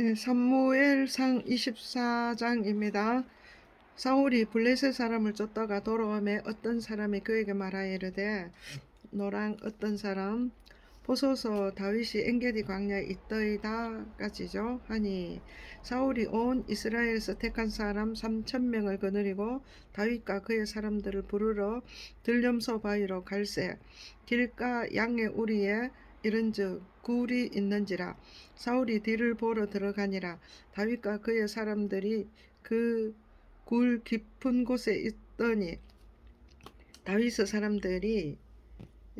네, 사무엘상 24장입니다. 사울이 블레셋 사람을 쫓다가 돌아오매 어떤 사람이 그에게 말하여 이르되 너랑 어떤 사람? 보소서 다윗이 엔게디 광야에 있더이다까지죠? 하니 사울이 온 이스라엘에서 택한 사람 3천 명을 거느리고 다윗과 그의 사람들을 부르러 들염소 바위로 갈새 길가 양의 우리에 이른즉 굴이 있는지라 사울이 뒤를 보러 들어가니라 다윗과 그의 사람들이 그 굴 깊은 곳에 있더니 다윗의 사람들이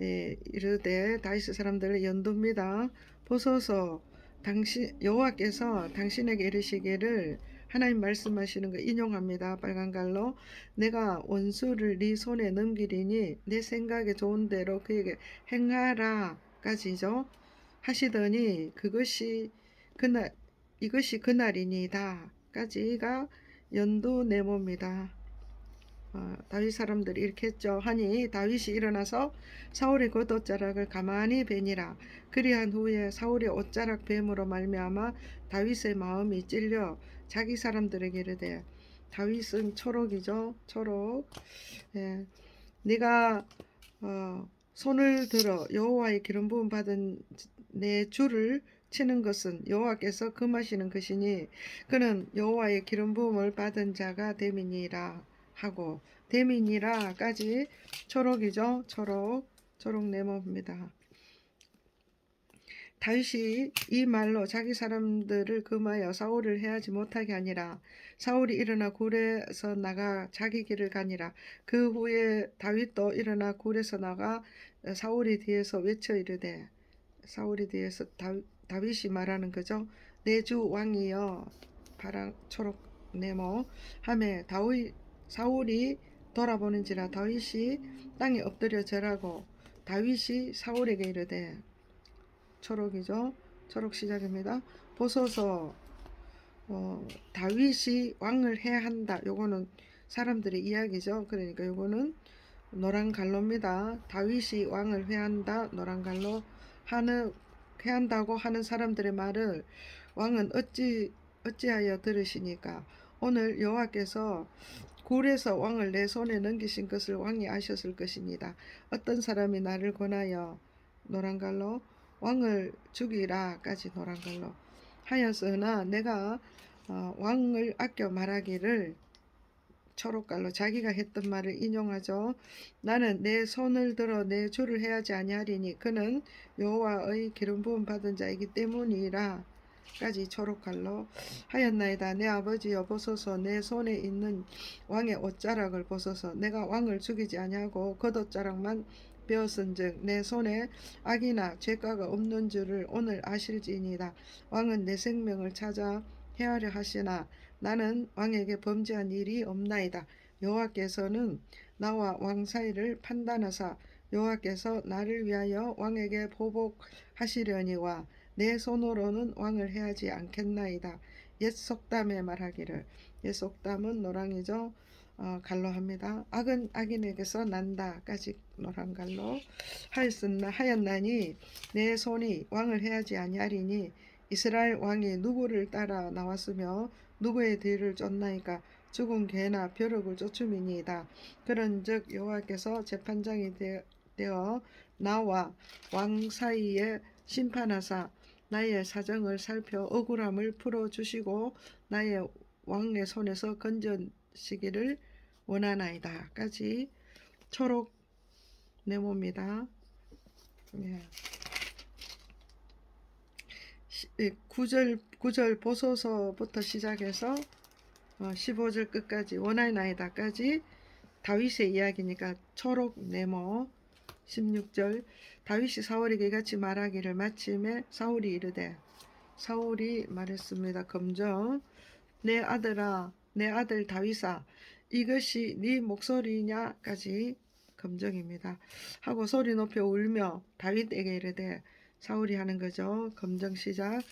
예, 이르되 다윗의 사람들을 연두입니다. 보소서 당신 여호와께서 당신에게 이르시기를 하나님 말씀하시는 거 인용합니다. 빨간 갈로 내가 원수를 네 손에 넘기리니 내 생각에 좋은 대로 그에게 행하라 까지죠. 하시더니 그것이 그날 이것이 그날이니다 까지가 연두 네모입니다. 어, 다윗 사람들이 이렇게 했죠. 하니 다윗이 일어나서 사울의 겉옷자락을 가만히 베니라. 그리한 후에 사울의 옷자락 뱀으로 말미암아 다윗의 마음이 찔려 자기 사람들에게 이르되 다윗은 초록이죠. 초록. 예. 네가 어, 손을 들어 여호와의 기름 부음 받은 내 줄을 치는 것은 여호와께서 금하시는 것이니 그는 여호와의 기름 부음을 받은 자가 됨이니라. 하고 대민이라까지 초록이죠. 초록 초록 네모입니다. 다윗이 이 말로 자기 사람들을 금하여 사울을 해하지 못하게 하니라. 사울이 일어나 굴에서 나가 자기 길을 가니라. 그 후에 다윗도 일어나 굴에서 나가 사울이 뒤에서 외쳐 이르되 사울이 뒤에서 다, 다윗이 말하는 거죠. 내 주 왕이여 파랑 초록 네모 하매 다윗 사울이 돌아보는지라 다윗이 땅에 엎드려 절하고 다윗이 사울에게 이르되 초록이죠. 초록 시작입니다. 보소서 어, 다윗이 왕을 해야 한다. 요거는 사람들의 이야기죠. 그러니까 요거는 노란 갈로입니다. 다윗이 왕을 회한다. 노란 갈로 하는 회한다고 하는 사람들의 말을 왕은 어찌 어찌하여 들으시니까 오늘 여호와께서 굴에서 왕을 내 손에 넘기신 것을 왕이 아셨을 것입니다. 어떤 사람이 나를 권하여 노란 갈로 왕을 죽이라까지 노란 갈로 하였으나 내가 어, 왕을 아껴 말하기를 초록갈로 자기가 했던 말을 인용하죠. 나는 내 손을 들어 내 주를 해야지 아니하리니 그는 여호와의 기름 부음 받은 자이기 때문이라. 까지 초록칼로 하였나이다. 내 아버지여 보소서 내 손에 있는 왕의 옷자락을 보소서 내가 왕을 죽이지 아니하고 겉옷자락만 베었은즉 내 손에 악이나 죄가가 없는 줄을 오늘 아실지니이다. 왕은 내 생명을 찾아 헤아려 하시나 나는 왕에게 범죄한 일이 없나이다. 여호와께서는 나와 왕 사이를 판단하사 여호와께서 나를 위하여 왕에게 보복하시려니와 내 손으로는 왕을 해하지 않겠나이다. 옛 속담에 말하기를 옛 속담은 노랑이죠. 어, 갈로 합니다. 악은 악인에게서 난다까지 노란 갈로 하였나 하였나니 내 손이 왕을 해하지 아니하리니 이스라엘 왕이 누구를 따라 나왔으며 누구의 뒤를 쫓나이까 죽은 개나 벼룩을 쫓음이니이다. 그런즉 여호와께서 재판장이 되어 나와 왕 사이에 심판하사 나의 사정을 살펴 억울함을 풀어 주시고 나의 왕의 손에서 건져 시기를 원하나이다까지 초록 네모입니다. 예. 9절 9절 보소서부터 시작해서 15절 끝까지 원하나이다까지 다윗의 이야기니까 초록 네모 16절 다윗이 사울에게 같이 말하기를 마침에 사울이 이르되 사울이 말했습니다. 검정 내 아들아 내 아들 다윗아 이것이 네 목소리냐까지 검정입니다. 하고 소리 높여 울며 다윗에게 이르되 사울이 하는 거죠. 검정 시작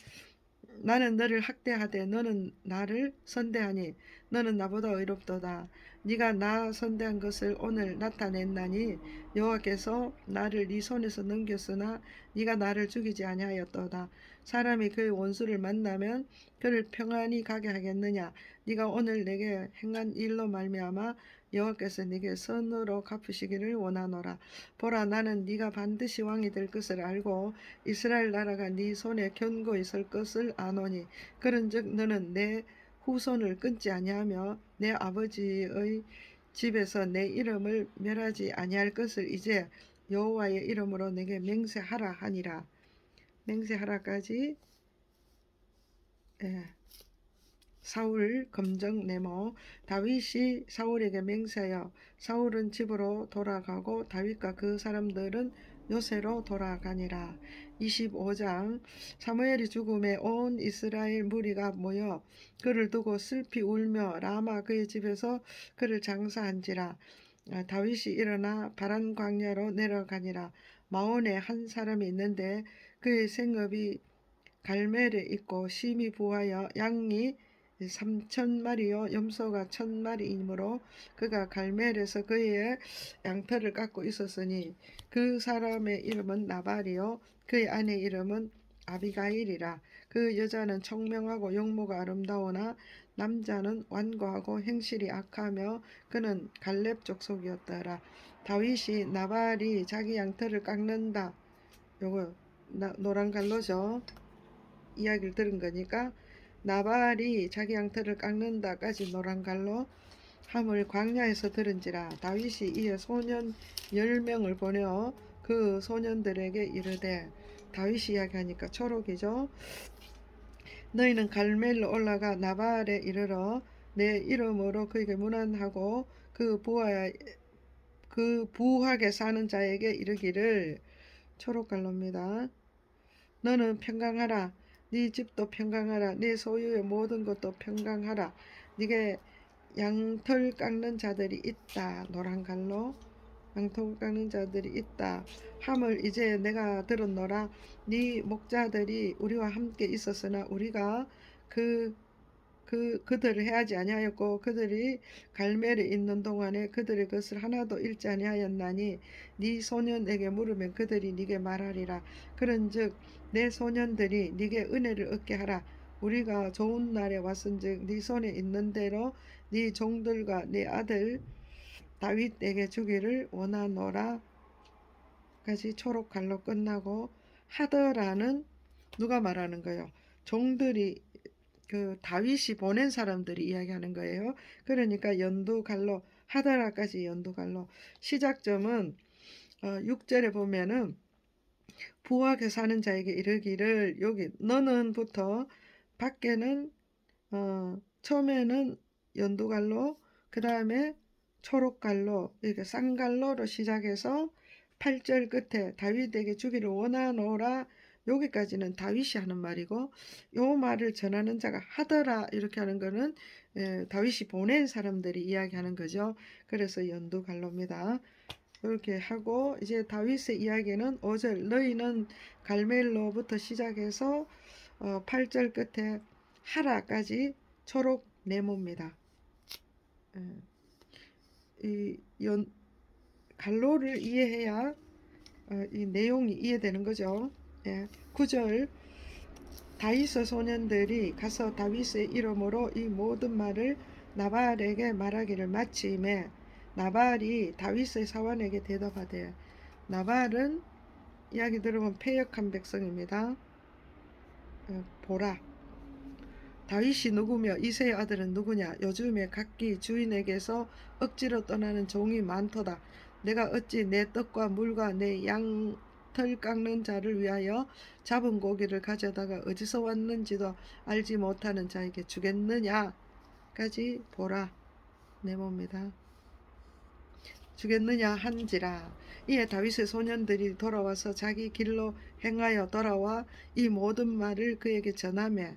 나는 너를 학대하되 너는 나를 선대하니 너는 나보다 의롭도다. 네가 나 선대한 것을 오늘 나타냈나니 여호와께서 나를 네 손에서 넘겼으나 네가 나를 죽이지 아니하였도다. 사람이 그의 원수를 만나면 그를 평안히 가게 하겠느냐 네가 오늘 내게 행한 일로 말미암아 여호와께서 네게 선으로 갚으시기를 원하노라 보라 나는 네가 반드시 왕이 될 것을 알고 이스라엘 나라가 네 손에 견고히 설 것을 아노니 그런즉 너는 내 후손을 끊지 아니하며 내 아버지의 집에서 내 이름을 멸하지 아니할 것을 이제 여호와의 이름으로 내게 맹세하라 하니라. 맹세하라까지 예. 사울 검정 네모 다윗이 사울에게 맹세하여 사울은 집으로 돌아가고 다윗과 그 사람들은 요새로 돌아가니라. 25장 사무엘이 죽음에 온 이스라엘 무리가 모여 그를 두고 슬피 울며 라마 그의 집에서 그를 장사한지라 아, 다윗이 일어나 바란 광야로 내려가니라 마온에 한 사람이 있는데 그의 생업이 갈멜에 있고 심히 부하여 양이 삼천 마리요. 염소가 천 마리이므로 그가 갈멜에서 그의 양털을 깎고 있었으니 그 사람의 이름은 나발이요. 그의 아내 이름은 아비가일이라. 그 여자는 청명하고 용모가 아름다우나 남자는 완고하고 행실이 악하며 그는 갈렙 족속이었더라. 다윗이 나발이 자기 양털을 깎는다. 요거 나- 노란 갈로죠. 이야기를 들은 거니까 나발이 자기 양털을 깎는다까지 노란 갈로 함을 광야에서 들은지라 다윗이 이에 소년 열 명을 보내어 그 소년들에게 이르되 다윗이 이야기하니까 초록이죠. 너희는 갈멜로 올라가 나발에 이르러 내 이름으로 그에게 문안하고 그 부하 그 부하게 사는 자에게 이르기를 초록갈로입니다. 너는 평강하라. 네 집도 평강하라. 네 소유의 모든 것도 평강하라. 네게 양털 깎는 자들이 있다. 노란 갈로 양털 깎는 자들이 있다. 함을 이제 내가 들었노라. 네 목자들이 우리와 함께 있었으나 우리가 그 그 그들을 해하지 아니하였고 그들이 갈멜에 있는 동안에 그들의 것을 하나도 잃지 아니하였나니 네 소년에게 물으면 그들이 네게 말하리라. 그런즉 내 소년들이 네게 은혜를 얻게 하라. 우리가 좋은 날에 왔은즉 네 손에 있는 대로 네 종들과 네 아들 다윗에게 주기를 원하노라. 까지 초록 갈로 끝나고 하더라는 누가 말하는 거예요? 종들이 그 다윗이 보낸 사람들이 이야기하는 거예요. 그러니까 연두갈로 하다라까지 연두갈로 시작점은 어, 6절에 보면은 부하게 사는 자에게 이르기를 여기 너는부터 밖에는 어, 처음에는 연두갈로 그 다음에 초록갈로 이렇게 쌍갈로로 시작해서 8절 끝에 다윗에게 주기를 원하노라 여기까지는 다윗이 하는 말이고 요 말을 전하는 자가 하더라 이렇게 하는 거는 예, 다윗이 보낸 사람들이 이야기하는 거죠. 그래서 연두 갈로입니다. 이렇게 하고 이제 다윗의 이야기는 5절 너희는 갈멜로부터 시작해서 어, 8절 끝에 하라까지 초록 네모입니다. 예, 이 연, 갈로를 이해해야 어, 이 내용이 이해되는 거죠. 예, 9절. 다윗의 소년들이 가서 다윗의 이름으로 이 모든 말을 나발에게 말하기를 마침에 나발이 다윗의 사원에게 대답하되 나발은 이야기 들으면 패역한 백성입니다. 어, 보라. 다윗이 누구며 이세의 아들은 누구냐? 요즘에 각기 주인에게서 억지로 떠나는 종이 많도다. 내가 어찌 내 떡과 물과 내 양 털 깎는 자를 위하여 잡은 고기를 가져다가 어디서 왔는지도 알지 못하는 자에게 주겠느냐까지 보라. 네모입니다. 주겠느냐 한지라. 이에 다윗의 소년들이 돌아와서 자기 길로 행하여 돌아와 이 모든 말을 그에게 전하며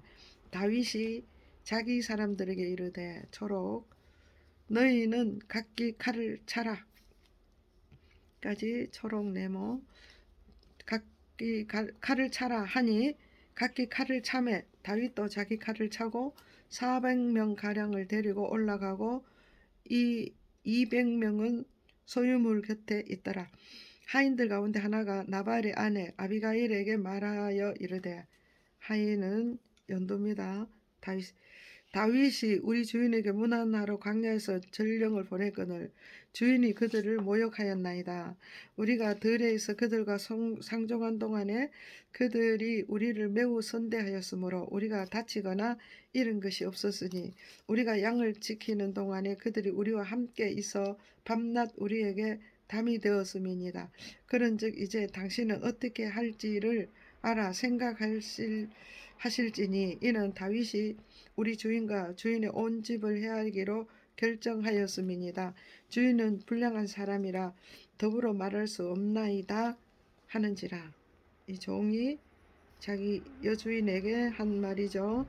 다윗이 자기 사람들에게 이르되 초록 너희는 각기 칼을 차라. 까지 초록 네모 각기 칼- 칼을 차라 하니 각기 칼을 차매 다윗도 자기 칼을 차고 400명 가량을 데리고 올라가고 이 200명은 소유물 곁에 있더라. 하인들 가운데 하나가 나발의 아내 아비가일에게 말하여 이르되 하인은 연도입니다. 다윗 다윗이 우리 주인에게 문안하러 광야에서 전령을 보내거늘 주인이 그들을 모욕하였나이다. 우리가 들에서 그들과 성- 상종한 동안에 그들이 우리를 매우 선대하였으므로 우리가 다치거나 잃은 것이 없었으니 우리가 양을 지키는 동안에 그들이 우리와 함께 있어 밤낮 우리에게 담이 되었음이니라. 그런즉 이제 당신은 어떻게 할지를 알아 생각하실 하실지니 이는 다윗이 우리 주인과 주인의 온 집을 해하기로 결정하였음이니라. 주인은 불량한 사람이라 더불어 말할 수 없나이다 하는지라. 이 종이 자기 여주인에게 한 말이죠.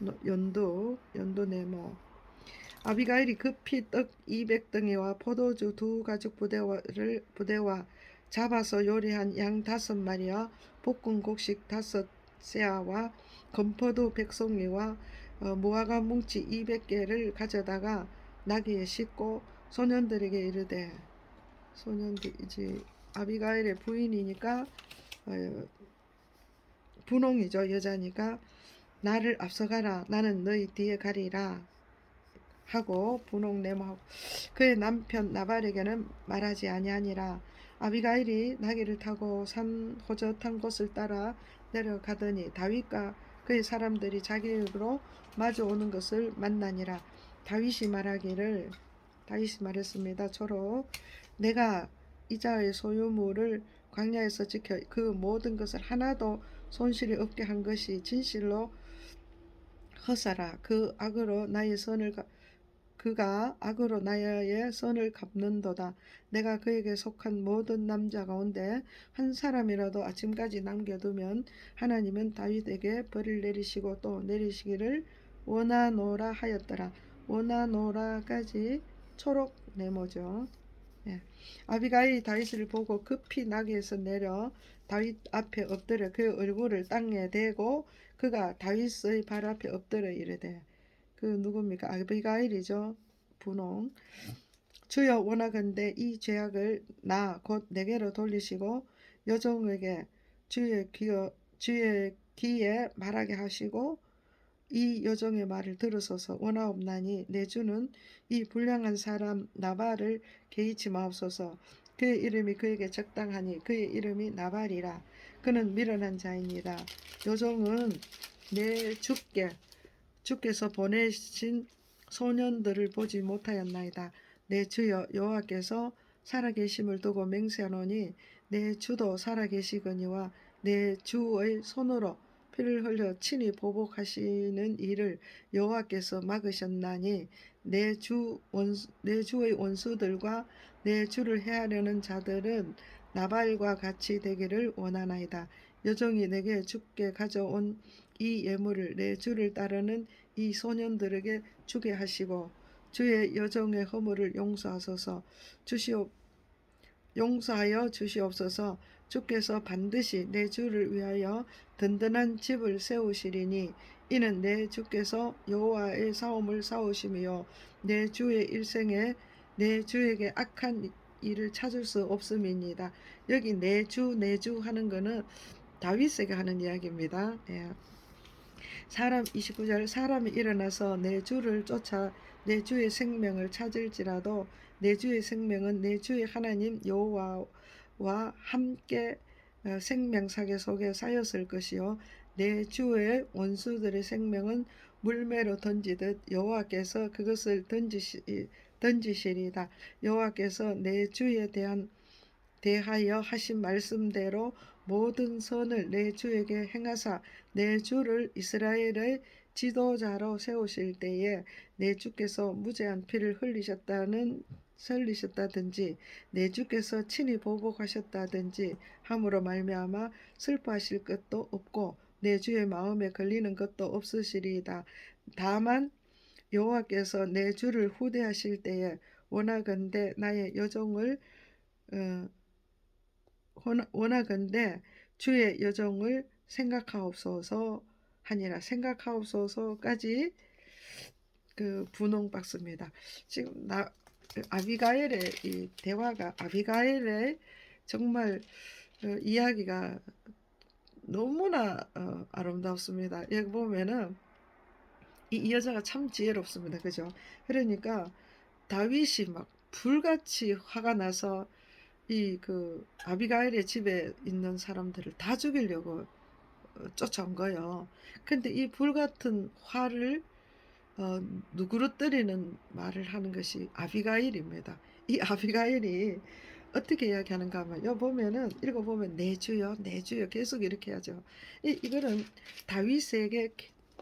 노- 연도, 연도 네모. 아비가일이 급히 떡 200덩이와 포도주 두 가죽 부대와를 부대와 잡아서 요리한 양 다섯 마리와 볶은 곡식 다섯 세아와 건포도 백송이와 어, 무화과 뭉치 200개를 가져다가 나귀에 싣고 소년들에게 이르되 소년들 이제 아비가일의 부인이니까 어, 분홍이죠 여자니까 나를 앞서가라. 나는 너희 뒤에 가리라. 하고 분홍 네모하고 그의 남편 나발에게는 말하지 아니하니라. 아비가일이 나귀를 타고 산 호젓한 곳을 따라 내려가더니 다윗과 그의 사람들이 자기로 마주오는 것을 만나니라. 다윗이 말하기를 다윗이 말했습니다 초로 내가 이자의 소유물을 광야에서 지켜 그 모든 것을 하나도 손실이 없게 한 것이 진실로 허사라 그 악으로 나의 선을 가- 그가 악으로 나의 선을 갚는도다. 내가 그에게 속한 모든 남자 가운데 한 사람이라도 아침까지 남겨두면 하나님은 다윗에게 벌을 내리시고 또 내리시기를 원하노라 하였더라. 원하노라까지 초록 네모죠. 예. 아비가일이 다윗을 보고 급히 나귀에서 내려 다윗 앞에 엎드려 그 얼굴을 땅에 대고 그가 다윗의 발 앞에 엎드려 이르되 그 누굽니까 아비가일이죠 분홍 주여 원하건대 이 죄악을 나 곧 내게로 돌리시고 여종에게 주의 귀어 주의 귀에 말하게 하시고 이 여종의 말을 들으소서 원하옵나니 내 주는 이 불량한 사람 나발을 개의치 마옵소서. 그의 이름이 그에게 적당하니 그의 이름이 나발이라. 그는 미련한 자이니라. 여종은 내 주께 주께서 보내신 소년들을 보지 못하였나이다. 내 주여 여호와께서 살아계심을 두고 맹세하노니 내 주도 살아계시거니와 내 주의 손으로 피를 흘려 친히 보복하시는 일을 여호와께서 막으셨나니 내 주 원수 내 주의 원수들과 내 주를 해하려는 자들은 나발과 같이 되기를 원하나이다. 여종이 내게 죽게 가져온 이 예물을 내 주를 따르는 이 소년들에게 주게 하시고 주의 여종의 허물을 용서하소서 주시옵 용서하여 주시옵소서 주께서 반드시 내 주를 위하여 든든한 집을 세우시리니 이는 내 주께서 여호와의 싸움을 싸우심이요 내 주의 일생에 내 주에게 악한 일을 찾을 수 없음이니이다. 여기 내주 내주 하는 거는 다윗에게 하는 이야기입니다. 예. 사람 29절 사람이 일어나서 내 주를 쫓아 내 주의 생명을 찾을지라도 내 주의 생명은 내 주의 하나님 여호와와 함께 어, 생명사계 속에 쌓였을 것이요. 내 주의 원수들의 생명은 물매로 던지듯 여호와께서 그것을 던지시 던지시리다 여호와께서 내 주에 대한 대하여 하신 말씀대로 모든 선을 내 주에게 행하사 내 주를 이스라엘의 지도자로 세우실 때에 내 주께서 무죄한 피를 흘리셨다는 설리셨다든지 내 주께서 친히 보복하셨다든지 함으로 말미암아 슬퍼하실 것도 없고 내 주의 마음에 걸리는 것도 없으시리이다. 다만 여호와께서 내 주를 후대하실 때에 원하건대 나의 여종을 어, 원- 원하건대 주의 여종을 생각하옵소서 하니라 생각하옵소서까지 그 분홍 박스입니다. 지금 나 아비가엘의 이 대화가 아비가엘의 정말 어, 이야기가 너무나 어, 아름답습니다. 여기 보면은 이, 이 여자가 참 지혜롭습니다. 그죠? 그러니까 다윗이 막 불같이 화가 나서 이 그 아비가일의 집에 있는 사람들을 다 죽이려고 어, 쫓아온 거예요. 근데 이 불같은 화를 어, 누그러뜨리는 말을 하는 것이 아비가일입니다. 이 아비가일이 어떻게 이야기하는가 하면 여 보면은 읽어보면 내 주여 내 주여 계속 이렇게 하죠. 이, 이거는 다윗에게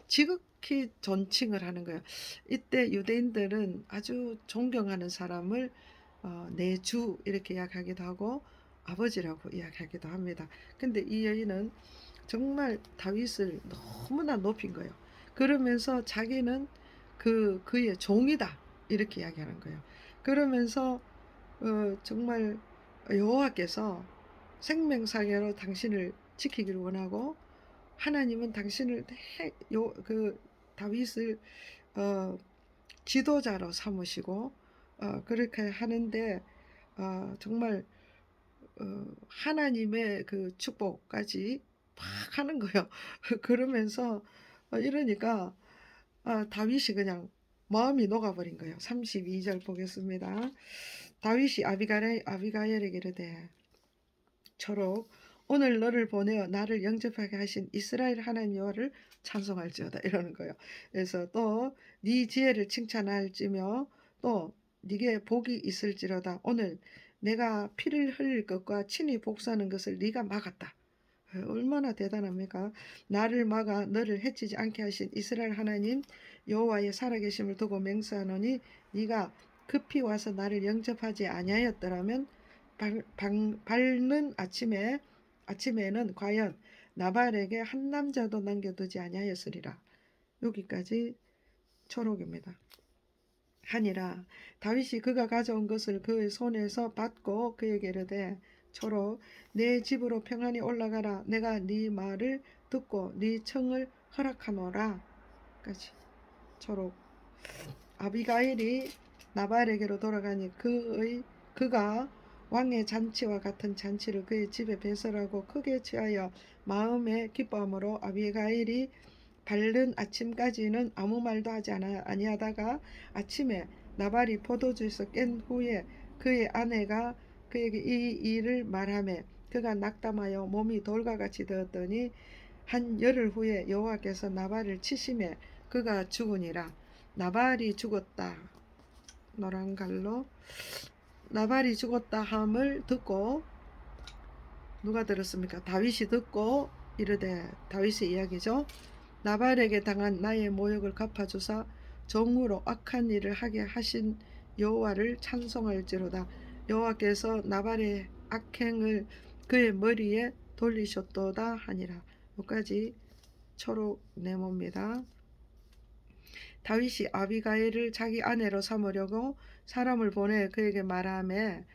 지극히 존칭을 하는 거예요. 이때 유대인들은 아주 존경하는 사람을 어, 내주 이렇게 이야기하기도 하고 아버지라고 이야기하기도 합니다. 근데 이 여인은 정말 다윗을 너무나 높인 거예요. 그러면서 자기는 그 그의 종이다 이렇게 이야기하는 거예요. 그러면서 어, 정말 여호와께서 생명사계로 당신을 지키기를 원하고 하나님은 당신을 해- 요, 그 다윗을 어, 지도자로 삼으시고 어, 그렇게 하는데 어, 정말 어, 하나님의 그 축복까지 막 하는 거예요. 그러면서 어, 이러니까 아, 다윗이 그냥 마음이 녹아버린 거예요. 32절 보겠습니다. 다윗이 아비가일, 아비가엘에게 이르되 초록 오늘 너를 보내어 나를 영접하게 하신 이스라엘 하나님 여호와를 찬송할지어다 이러는 거예요. 그래서 또 네 지혜를 칭찬할지며 또 네게 복이 있을지로다. 오늘 내가 피를 흘릴 것과 친히 복수하는 것을 네가 막았다. 얼마나 대단합니까? 나를 막아 너를 해치지 않게 하신 이스라엘 하나님 여호와의 살아계심을 두고 맹세하노니 네가 급히 와서 나를 영접하지 아니하였더라면 발, 방, 밝는 아침에 아침에는 과연 나발에게 한 남자도 남겨두지 아니하였으리라. 여기까지 초록입니다. 하니라 다윗이 그가 가져온 것을 그의 손에서 받고 그에게 이르되 초록 내 집으로 평안히 올라가라. 내가 네 말을 듣고 네 청을 허락하노라. 까지. 초록 아비가일이 나발에게로 돌아가니 그의 그가 왕의 잔치와 같은 잔치를 그의 집에 배설하고 크게 취하여 마음에 기뻐함으로 아비가일이 밝은 아침까지는 아무 말도 하지 않아 아니하다가 아침에 나발이 포도주에서 깬 후에 그의 아내가 그에게 이 일을 말하매 그가 낙담하여 몸이 돌과 같이 되었더니 한 열흘 후에 여호와께서 나발을 치심에 그가 죽으니라 나발이 죽었다 노란 갈로 나발이 죽었다 함을 듣고 누가 들었습니까? 다윗이 듣고 이르되 다윗의 이야기죠. 나발에게 당한 나의 모욕을 갚아주사 정으로 악한 일을 하게 하신 여호와를 찬송할지로다. 여호와께서 나발의 악행을 그의 머리에 돌리셨도다 하니라. 여기까지 초록 네모입니다. 다윗이 아비가일을 자기 아내로 삼으려고 사람을 보내 그에게 말하매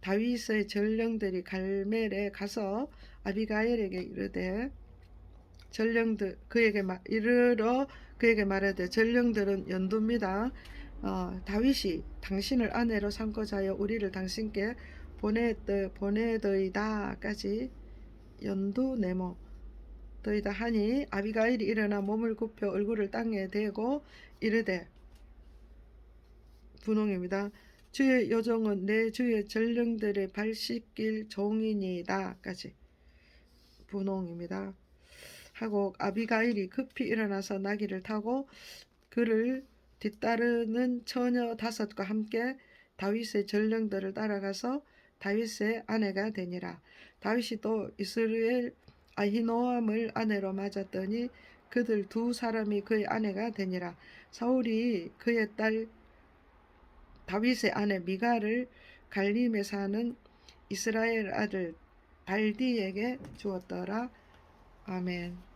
다윗의 전령들이 갈멜에 가서 아비가일에게 이르되 전령들 그에게 마, 이르러 그에게 말하되 전령들은 연두입니다. 어, 다윗이 당신을 아내로 삼고자 하여 우리를 당신께 보내드, 보내더이다까지 연두 네모 더이다 하니 아비가일이 일어나 몸을 굽혀 얼굴을 땅에 대고 이르되 분홍입니다. 주의 여종은 내 주의 전령들의 발 씻길 종이니이다까지 분홍입니다. 하고 아비가일이 급히 일어나서 나귀를 타고 그를 뒤따르는 처녀 다섯과 함께 다윗의 전령들을 따라가서 다윗의 아내가 되니라. 다윗이 또 이스라엘 아히노암을 아내로 맞았더니 그들 두 사람이 그의 아내가 되니라. 사울이 그의 딸 다윗의 아내 미가를 갈림에 사는 이스라엘 아들 발디에게 주었더라. 아멘.